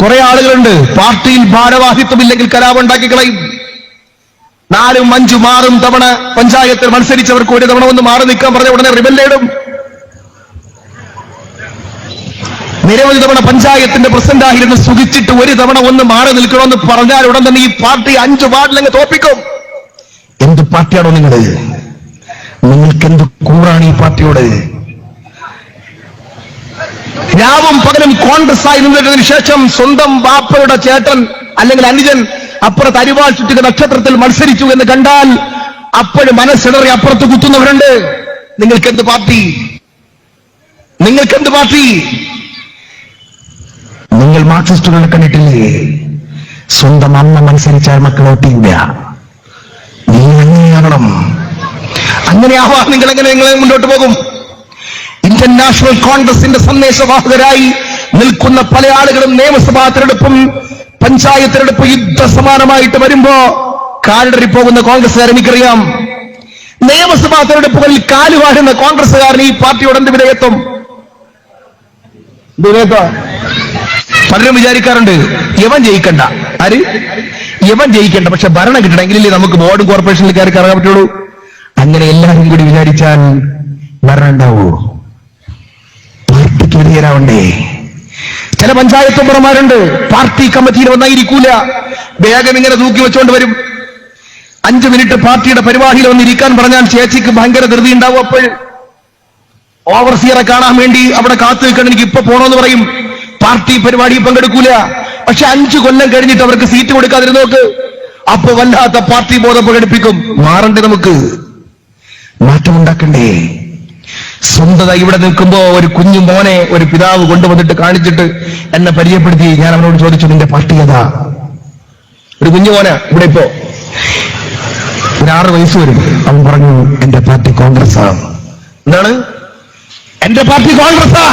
കുറെ ആളുകളുണ്ട്. പാർട്ടിയിൽ ഭാരവാഹിത്വമില്ലെങ്കിൽ കലാപുണ്ടാക്കി കളയും. നാലും അഞ്ചും ആറും തവണ പഞ്ചായത്തിൽ മത്സരിച്ചവർക്ക് ഒരു തവണ ഒന്ന് മാറി നിൽക്കാൻ പറഞ്ഞ ഉടനെ റിബല്ലേടും നിരവധി തവണ പഞ്ചായത്തിന്റെ പ്രസിഡന്റ് ആയിരുന്ന സുഖിച്ചിട്ട് ഒരു തവണ ഒന്ന് മാറി നിൽക്കണമെന്ന് പറഞ്ഞാൽ ഉടൻ തന്നെ ഈ പാർട്ടി അഞ്ച് വാർഡിലങ്ങ് തോപ്പിക്കും. എന്ത് പാർട്ടിയാണോ നിങ്ങൾ? നിങ്ങൾക്ക് എന്ത് കൂറാണ് ഈ പാർട്ടിയോട്? രാവും പകലും കോൺഗ്രസ് ആയി നിന്നതിന് ശേഷം സ്വന്തം വാപ്പയുടെ ചേട്ടൻ അല്ലെങ്കിൽ അനുജൻ അപ്പുറത്ത് അരിവാൾ ചുറ്റുക നക്ഷത്രത്തിൽ മത്സരിച്ചു എന്ന് കണ്ടാൽ അപ്പോഴും മനസ്സിടറി അപ്പുറത്ത് കുത്തുന്നവരുണ്ട്. നിങ്ങൾക്ക് എന്ത് പാർട്ടി? നിങ്ങൾക്ക് എന്ത് പാർട്ടി? നിങ്ങൾ മാർക്സിസ്റ്റുകളെ കണ്ടിട്ടില്ലേ? സ്വന്തം അമ്മ മത്സരിച്ചാൽ മക്കൾ വോട്ടില്ല നീ അങ്ങനെയാകണം. അങ്ങനെയാവാ. നിങ്ങൾ എങ്ങനെ നിങ്ങളെ മുന്നോട്ട് പോകും? ഇന്ത്യൻ നാഷണൽ കോൺഗ്രസിന്റെ സന്ദേശവാഹകരായി നിൽക്കുന്ന പല ആളുകളും നിയമസഭാ തെരഞ്ഞെടുപ്പും പഞ്ചായത്ത് തെരഞ്ഞെടുപ്പ് യുദ്ധ സമാനമായിട്ട് വരുമ്പോ കാലിടറി പോകുന്ന കോൺഗ്രസ്സുകാർ എനിക്കറിയാം. നിയമസഭാ തെരഞ്ഞെടുപ്പുകളിൽ കാലുവാഴുന്ന കോൺഗ്രസ്സുകാരൻ ഈ പാർട്ടിയോട് എന്ത് വിധേയത്വം? പലരും വിചാരിക്കാറുണ്ട് യവൻ ജയിക്കണ്ട. ആര്? യവൻ ജയിക്കണ്ട. പക്ഷെ ഭരണം കിട്ടണമെങ്കിലല്ലേ നമുക്ക് ബോർഡ് കോർപ്പറേഷനിൽ കയറി കയറാൻ പറ്റുള്ളൂ. അങ്ങനെ എല്ലാവരും കൂടി വിചാരിച്ചാൽ ഭരണം ഉണ്ടാവൂ പാർട്ടിക്ക് ചില പഞ്ചായത്ത് മെമ്പർമാരുണ്ട് പാർട്ടി കമ്മിറ്റിയിൽ വന്നായിരിക്കൂല. വേഗം ഇങ്ങനെ തൂക്കി വെച്ചോണ്ട് വരും. അഞ്ചു മിനിറ്റ് പാർട്ടിയുടെ പരിപാടിയിൽ വന്നിരിക്കാൻ പറഞ്ഞാൽ ചേച്ചിക്ക് ഭയങ്കര ധൃതി ഉണ്ടാവും അപ്പോൾ. ഓവർസിയറെ കാണാൻ വേണ്ടി അവിടെ കാത്തു നിൽക്കണം. എനിക്ക് ഇപ്പൊ പോണോന്ന് പറയും. പാർട്ടി പരിപാടിയിൽ പങ്കെടുക്കൂല. പക്ഷെ അഞ്ചു കൊല്ലം കഴിഞ്ഞിട്ട് അവർക്ക് സീറ്റ് കൊടുക്കാതിരുന്നോക്ക് അപ്പൊ വല്ലാത്ത പാർട്ടി ബോധം പ്രകടിപ്പിക്കും. മാറണ്ടേ നമുക്ക്? മാറ്റമുണ്ടാക്കണ്ടേ? സ്വന്തത ഇവിടെ നിൽക്കുമ്പോ ഒരു കുഞ്ഞു മോനെ ഒരു പിതാവ് കൊണ്ടുവന്നിട്ട് കാണിച്ചിട്ട് എന്നെ പരിചയപ്പെടുത്തി. ഞാൻ അവനോട് ചോദിച്ചു നിന്റെ പാർട്ടി ഏതാ? ഒരു കുഞ്ഞു മോന ഇവിടെ ഇപ്പോ. ഒരു ആറ് വയസ്സ് വരും. അവൻ പറഞ്ഞു എന്റെ പാർട്ടി കോൺഗ്രസ് ആണ് എന്താണ്? എന്റെ പാർട്ടി കോൺഗ്രസ്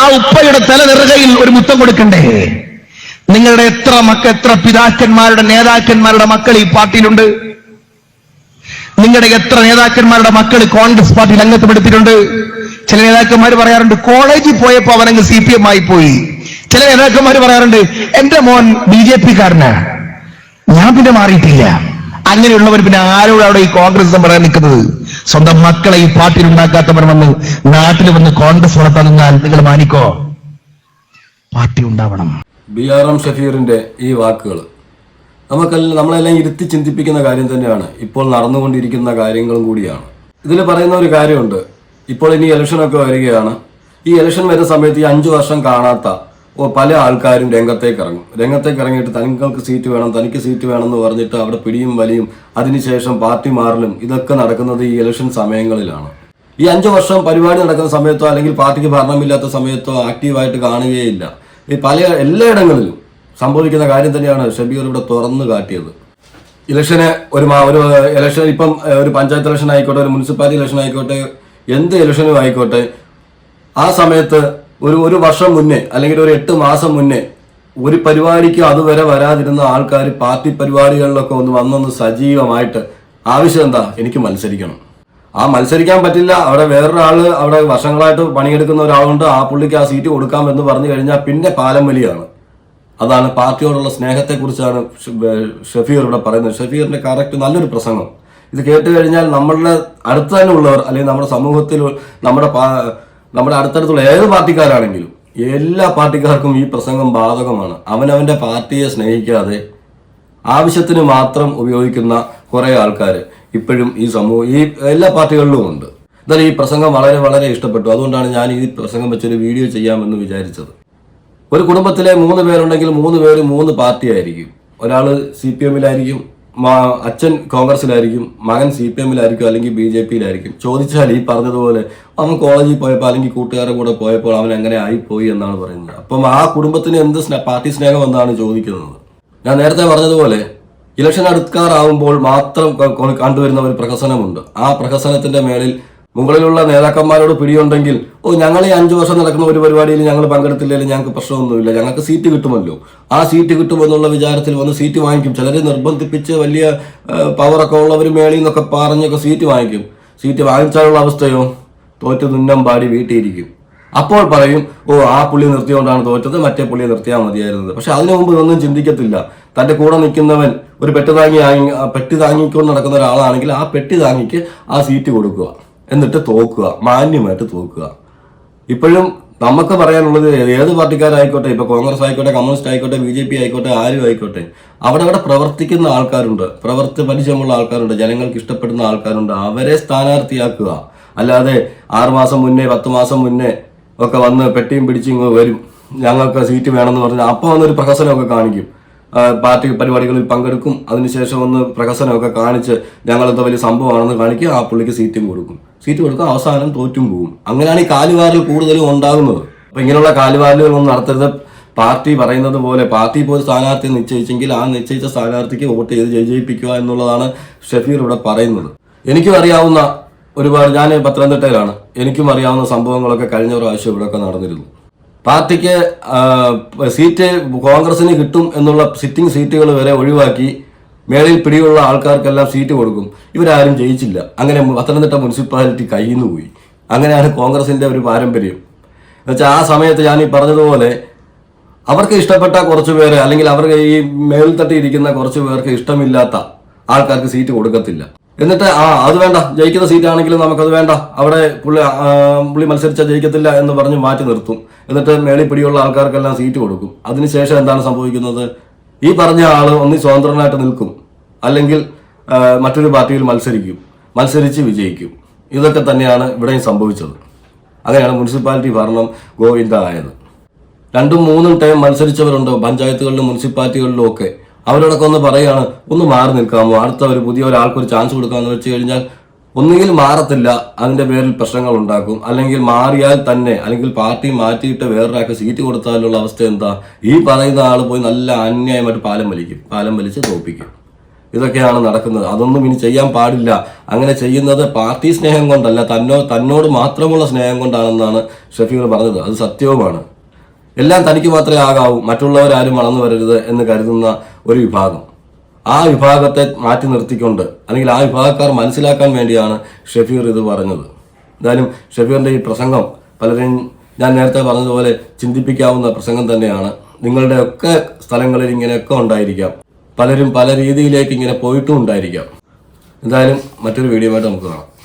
ആ ഉപ്പയുടെ തല നിറകയിൽ ഒരു മുത്തം കൊടുക്കണ്ടേ? നിങ്ങളുടെ എത്ര മക്ക എത്ര പിതാക്കന്മാരുടെ നേതാക്കന്മാരുടെ മക്കൾ ഈ പാർട്ടിയിലുണ്ട്? നിങ്ങളുടെ എത്ര നേതാക്കന്മാരുടെ മക്കൾ കോൺഗ്രസ് പാർട്ടിയിൽ അംഗത്വപ്പെടുത്തിയിട്ടുണ്ട് ചില നേതാക്കന്മാർ പറയാറുണ്ട് കോളേജിൽ പോയപ്പോ അവനങ്ങ് സി പി എം ആയി പോയി. ചില നേതാക്കന്മാർ പറയാറുണ്ട് എന്റെ മോൻ ബി ജെ പി കാരന്. ഞാൻ പിന്നെ മാറിയിട്ടില്ല. അങ്ങനെയുള്ളവർ പിന്നെ ആരോട് അവിടെ ഈ കോൺഗ്രസ് പറയാൻ നിൽക്കുന്നത്? സ്വന്തം മക്കളെ ഈ പാർട്ടിയിൽ ഉണ്ടാക്കാത്തവർ വന്ന് നാട്ടിൽ വന്ന് കോൺഗ്രസ് വളർത്താൻ നിന്നാൽ നിങ്ങൾ മാനിക്കോ? പാർട്ടി ഉണ്ടാവണം. ബി ആർ എം ഷഫീറിന്റെ ഈ വാക്കുകൾ നമുക്കെല്ലാം നമ്മളെല്ലാം ഇരുത്തി ചിന്തിപ്പിക്കുന്ന കാര്യം തന്നെയാണ്. ഇപ്പോൾ നടന്നുകൊണ്ടിരിക്കുന്ന കാര്യങ്ങളും കൂടിയാണ്. ഇതിൽ പറയുന്ന ഒരു കാര്യമുണ്ട്. ഇപ്പോൾ ഇനി ഇലക്ഷനൊക്കെ വരികയാണ്. ഈ ഇലക്ഷൻ വരുന്ന സമയത്ത് ഈ അഞ്ചു വർഷം കാണാത്ത പല ആൾക്കാരും രംഗത്തേക്ക് ഇറങ്ങും. രംഗത്തേക്ക് ഇറങ്ങിയിട്ട് തങ്ങൾക്ക് സീറ്റ് വേണം തനിക്ക് സീറ്റ് വേണം എന്ന് പറഞ്ഞിട്ട് അവിടെ പിടിയും വലിയും അതിനുശേഷം പാർട്ടി മാറലും ഇതൊക്കെ നടക്കുന്നത് ഈ ഇലക്ഷൻ സമയങ്ങളിലാണ്. ഈ അഞ്ചു വർഷം പരിപാടി നടക്കുന്ന സമയത്തോ അല്ലെങ്കിൽ പാർട്ടിക്ക് ഭരണമില്ലാത്ത സമയത്തോ ആക്റ്റീവായിട്ട് കാണുകയില്ല. ഈ പല എല്ലായിടങ്ങളിലും സംഭവിക്കുന്ന കാര്യം തന്നെയാണ് ഷബീർ ഇവിടെ തുറന്നു കാട്ടിയത്. ഇലക്ഷന് ഒരു ഒരു ഇലക്ഷൻ ഇപ്പം ഒരു പഞ്ചായത്ത് ഇലക്ഷൻ ആയിക്കോട്ടെ ഒരു മുനിസിപ്പാലിറ്റി ഇലക്ഷൻ ആയിക്കോട്ടെ എന്ത് ഇലക്ഷനും ആയിക്കോട്ടെ ആ സമയത്ത് ഒരു ഒരു വർഷം മുന്നേ അല്ലെങ്കിൽ ഒരു എട്ട് മാസം മുന്നേ ഒരു പരിപാടിക്ക് അതുവരെ വരാതിരുന്ന ആൾക്കാർ പാർട്ടി പരിപാടികളിലൊക്കെ ഒന്ന് വന്നൊന്ന് സജീവമായിട്ട് ആവശ്യം എന്താ? എനിക്ക് മത്സരിക്കണം. ആ മത്സരിക്കാൻ പറ്റില്ല. അവിടെ വേറൊരാൾ അവിടെ വർഷങ്ങളായിട്ട് പണിയെടുക്കുന്ന ഒരാളുണ്ട്. ആ പുള്ളിക്ക് ആ സീറ്റ് കൊടുക്കാം എന്ന് പറഞ്ഞു കഴിഞ്ഞാൽ പിന്നെ പാലം വലിയാണ്. അതാണ് പാർട്ടിയോടുള്ള സ്നേഹത്തെക്കുറിച്ചാണ് ഷഫീർ ഇവിടെ പറയുന്നത്. ഷഫീറിന്റെ കറക്റ്റ് നല്ലൊരു പ്രസംഗം. ഇത് കേട്ട് കഴിഞ്ഞാൽ നമ്മളുടെ അടുത്ത് തന്നെ ഉള്ളവർ അല്ലെങ്കിൽ നമ്മുടെ സമൂഹത്തിൽ നമ്മുടെ നമ്മുടെ അടുത്തടുത്തുള്ള ഏത് പാർട്ടിക്കാരാണെങ്കിലും എല്ലാ പാർട്ടിക്കാർക്കും ഈ പ്രസംഗം ബാധകമാണ്. അവനവന്റെ പാർട്ടിയെ സ്നേഹിക്കാതെ ആവശ്യത്തിന് മാത്രം ഉപയോഗിക്കുന്ന കുറേ ആൾക്കാർ ഇപ്പോഴും ഈ സമൂഹം ഈ എല്ലാ പാർട്ടികളിലും ഉണ്ട്. എന്തായാലും ഈ പ്രസംഗം വളരെ വളരെ ഇഷ്ടപ്പെട്ടു. അതുകൊണ്ടാണ് ഞാൻ ഈ പ്രസംഗം വെച്ചൊരു വീഡിയോ ചെയ്യാമെന്ന് വിചാരിച്ചത്. ഒരു കുടുംബത്തിലെ മൂന്ന് പേരുണ്ടെങ്കിൽ മൂന്ന് പേര് മൂന്ന് പാർട്ടി ആയിരിക്കും ഒരാൾ സി പി എമ്മിലായിരിക്കും അച്ഛൻ കോൺഗ്രസിലായിരിക്കും മകൻ സി പി എമ്മിലായിരിക്കും അല്ലെങ്കിൽ ബി ജെ പിയിലായിരിക്കും. ചോദിച്ചാൽ ഈ പറഞ്ഞതുപോലെ അവൻ കോളേജിൽ പോയപ്പോൾ അല്ലെങ്കിൽ കൂട്ടുകാരുടെ കൂടെ പോയപ്പോൾ അവൻ എങ്ങനെ ആയിപ്പോയി എന്നാണ് പറയുന്നത്. അപ്പം ആ കുടുംബത്തിന് എന്ത് പാർട്ടി സ്നേഹം എന്നാണ് ചോദിക്കുന്നത്. ഞാൻ നേരത്തെ പറഞ്ഞതുപോലെ ഇലക്ഷൻ അടുക്കാറാവുമ്പോൾ മാത്രം കണ്ടുവരുന്ന ഒരു പ്രഹസനമുണ്ട്. ആ പ്രഹസനത്തിന്റെ മേളിൽ മുകളിലുള്ള നേതാക്കന്മാരോട് പിടിയുണ്ടെങ്കിൽ ഓ ഞങ്ങൾ ഈ അഞ്ചു വർഷം നടക്കുന്ന ഒരു പരിപാടിയിൽ ഞങ്ങൾ പങ്കെടുത്തില്ലെങ്കിൽ ഞങ്ങൾക്ക് പ്രശ്നമൊന്നുമില്ല. ഞങ്ങൾക്ക് സീറ്റ് കിട്ടുമല്ലോ. ആ സീറ്റ് കിട്ടുമെന്നുള്ള വിചാരത്തിൽ വന്ന് സീറ്റ് വാങ്ങിക്കും. ചിലരെ നിർബന്ധിപ്പിച്ച് വലിയ പവറൊക്കെ ഉള്ളവർ മേളിൽ നിന്നൊക്കെ പറഞ്ഞൊക്കെ സീറ്റ് വാങ്ങിക്കും. സീറ്റ് വാങ്ങിച്ചാലുള്ള അവസ്ഥയോ? തോറ്റ് തുന്നം പാടി വീട്ടിയിരിക്കും. അപ്പോൾ പറയും ഓ ആ പുള്ളി നിർത്തിയോണ്ടാണ് തോറ്റത് മറ്റേ പുള്ളിയെ നിർത്തിയാൽ മതിയായിരുന്നത്. പക്ഷെ അതിനു മുമ്പ് ഇതൊന്നും ചിന്തിക്കത്തില്ല. തന്റെ കൂടെ നിൽക്കുന്നവൻ ഒരു പെട്ടി താങ്ങി പെട്ടി താങ്ങിക്കൊണ്ട് നടക്കുന്ന ഒരാളാണെങ്കിൽ ആ പെട്ടി താങ്ങിക്ക് ആ സീറ്റ് കൊടുക്കുക. എന്നിട്ട് തോക്കുക മാന്യമായിട്ട് തോക്കുക. ഇപ്പോഴും നമുക്ക് പറയാനുള്ളത് ഏത് പാർട്ടിക്കാരായിക്കോട്ടെ ഇപ്പൊ കോൺഗ്രസ് ആയിക്കോട്ടെ കമ്മ്യൂണിസ്റ്റ് ആയിക്കോട്ടെ ബി ജെ പി ആയിക്കോട്ടെ ആരും ആയിക്കോട്ടെ അവിടെ അവിടെ പ്രവർത്തിക്കുന്ന ആൾക്കാരുണ്ട് പ്രവർത്തി പരിചയമുള്ള ആൾക്കാരുണ്ട് ജനങ്ങൾക്ക് ഇഷ്ടപ്പെടുന്ന ആൾക്കാരുണ്ട് അവരെ സ്ഥാനാർത്ഥിയാക്കുക. അല്ലാതെ ആറുമാസം മുന്നേ പത്ത് മാസം മുന്നേ ഒക്കെ വന്ന് പെട്ടിയും പിടിച്ച് വരും. ഞങ്ങൾക്ക് സീറ്റ് വേണമെന്ന് പറഞ്ഞാൽ അപ്പോൾ വന്നൊരു പ്രഹസനമൊക്കെ കാണിക്കും. പാർട്ടി പരിപാടികളിൽ പങ്കെടുക്കും. അതിനുശേഷം ഒന്ന് പ്രഹസനമൊക്കെ കാണിച്ച് ഞങ്ങളെന്തോ വലിയ സംഭവമാണെന്ന് കാണിക്കുക ആ പുള്ളിക്ക് സീറ്റും കൊടുക്കും. സീറ്റ് കൊടുക്കും അവസാനം തോറ്റും പോകും അങ്ങനെയാണ് ഈ കാലുവാരൽ കൂടുതലും ഉണ്ടാകുന്നത്. അപ്പൊ ഇങ്ങനെയുള്ള കാലുവാരലുകളൊന്നും നടത്തരുത്. പാർട്ടി പറയുന്നത് പോലെ പാർട്ടി ഒരു സ്ഥാനാർത്ഥി നിശ്ചയിച്ചെങ്കിൽ ആ നിശ്ചയിച്ച സ്ഥാനാർത്ഥിക്ക് വോട്ട് ചെയ്ത് ജയിപ്പിക്കുക എന്നുള്ളതാണ് ഷഫീർ ഇവിടെ പറയുന്നത്. എനിക്കും അറിയാവുന്ന ഒരുപാട് ഞാൻ പത്തനംതിട്ടയിലാണ്. എനിക്കും അറിയാവുന്ന സംഭവങ്ങളൊക്കെ കഴിഞ്ഞ പ്രാവശ്യം ഇവിടെയൊക്കെ നടന്നിരുന്നു. പാർട്ടിക്ക് സീറ്റ് കോൺഗ്രസിന് കിട്ടും എന്നുള്ള സിറ്റിംഗ് സീറ്റുകൾ വരെ ഒഴിവാക്കി മേളിൽ പിടിയുള്ള ആൾക്കാർക്കെല്ലാം സീറ്റ് കൊടുക്കും. ഇവരാരും ജയിച്ചില്ല. അങ്ങനെ പത്തനംതിട്ട മുനിസിപ്പാലിറ്റി കയ്യിൽ നിന്ന് പോയി. അങ്ങനെയാണ് കോൺഗ്രസിന്റെ ഒരു പാരമ്പര്യം. എന്നുവെച്ചാൽ ആ സമയത്ത് ഞാൻ ഈ പറഞ്ഞതുപോലെ അവർക്ക് ഇഷ്ടപ്പെട്ട കുറച്ച് പേര് അല്ലെങ്കിൽ അവർക്ക് ഈ മേൽത്തട്ടി ഇരിക്കുന്ന കുറച്ച് പേർക്ക് ഇഷ്ടമില്ലാത്ത ആൾക്കാർക്ക് സീറ്റ് കൊടുക്കത്തില്ല. എന്നിട്ട് ആ അത് വേണ്ട. ജയിക്കുന്ന സീറ്റാണെങ്കിലും നമുക്കത് വേണ്ട. അവിടെ പുള്ളി പുള്ളി മത്സരിച്ചാൽ ജയിക്കത്തില്ല എന്ന് പറഞ്ഞ് മാറ്റി നിർത്തും. എന്നിട്ട് മേളിൽ പിടിയുള്ള ആൾക്കാർക്കെല്ലാം സീറ്റ് കൊടുക്കും. അതിനുശേഷം എന്താണ് സംഭവിക്കുന്നത്? ഈ പറഞ്ഞ ആൾ ഒന്നി സ്വതന്ത്രനായിട്ട് നിൽക്കും. അല്ലെങ്കിൽ മറ്റൊരു പാർട്ടിയിൽ മത്സരിക്കും മത്സരിച്ച് വിജയിക്കും. ഇതൊക്കെ തന്നെയാണ് ഇവിടെയും സംഭവിച്ചത്. അങ്ങനെയാണ് മുനിസിപ്പാലിറ്റി ഭരണം ഗോവിന്ദ ആയത് രണ്ടും മൂന്നും ടൈം മത്സരിച്ചവരുണ്ടോ? പഞ്ചായത്തുകളിലും മുനിസിപ്പാലിറ്റികളിലും ഒക്കെ. അവരോടൊക്കെ ഒന്ന് പറയുകയാണ് ഒന്ന് മാറി നിൽക്കാമോ? അടുത്ത ഒരു പുതിയ ഒരാൾക്ക് ഒരു ചാൻസ് കൊടുക്കാമെന്ന് വെച്ച് കഴിഞ്ഞാൽ ഒന്നുകിൽ മാറത്തില്ല അതിന്റെ പേരിൽ പ്രശ്നങ്ങൾ ഉണ്ടാക്കും. അല്ലെങ്കിൽ മാറിയാൽ തന്നെ അല്ലെങ്കിൽ പാർട്ടി മാറ്റിയിട്ട് വേറൊരാൾക്ക് സീറ്റ് കൊടുത്താലുള്ള അവസ്ഥ എന്താ? ഈ പറയുന്ന ആൾ പോയി നല്ല അന്യായമായിട്ട് പാലം വലിക്കും പാലം വലിച്ച് തോപ്പിക്കും. ഇതൊക്കെയാണ് നടക്കുന്നത്. അതൊന്നും ഇനി ചെയ്യാൻ പാടില്ല. അങ്ങനെ ചെയ്യുന്നത് പാർട്ടി സ്നേഹം കൊണ്ടല്ല തന്നോ തന്നോട് മാത്രമുള്ള സ്നേഹം കൊണ്ടാണെന്നാണ് ഷഫീർ പറഞ്ഞത്. അത് സത്യവുമാണ്. എല്ലാം തനിക്ക് മാത്രമേ ആകാവൂ. മറ്റുള്ളവരാരും വളർന്നു വരരുത് എന്ന് കരുതുന്ന ഒരു വിഭാഗം. ആ വിഭാഗത്തെ മാറ്റി നിർത്തിക്കൊണ്ട് അല്ലെങ്കിൽ ആ വിഭാഗക്കാർ മനസ്സിലാക്കാൻ വേണ്ടിയാണ് ഷഫീർ ഇത് പറഞ്ഞത്. എന്തായാലും ഷഫീറിന്റെ ഈ പ്രസംഗം പലരെയും ഞാൻ നേരത്തെ പറഞ്ഞതുപോലെ ചിന്തിപ്പിക്കാവുന്ന പ്രസംഗം തന്നെയാണ്. നിങ്ങളുടെയൊക്കെ സ്ഥലങ്ങളിൽ ഇങ്ങനെയൊക്കെ ഉണ്ടായിരിക്കാം. പലരും പല രീതിയിലേക്ക് ഇങ്ങനെ പോയിട്ടും ഉണ്ടായിരിക്കാം. എന്തായാലും മറ്റൊരു വീഡിയോ ആയിട്ട് നമുക്ക് കാണാം.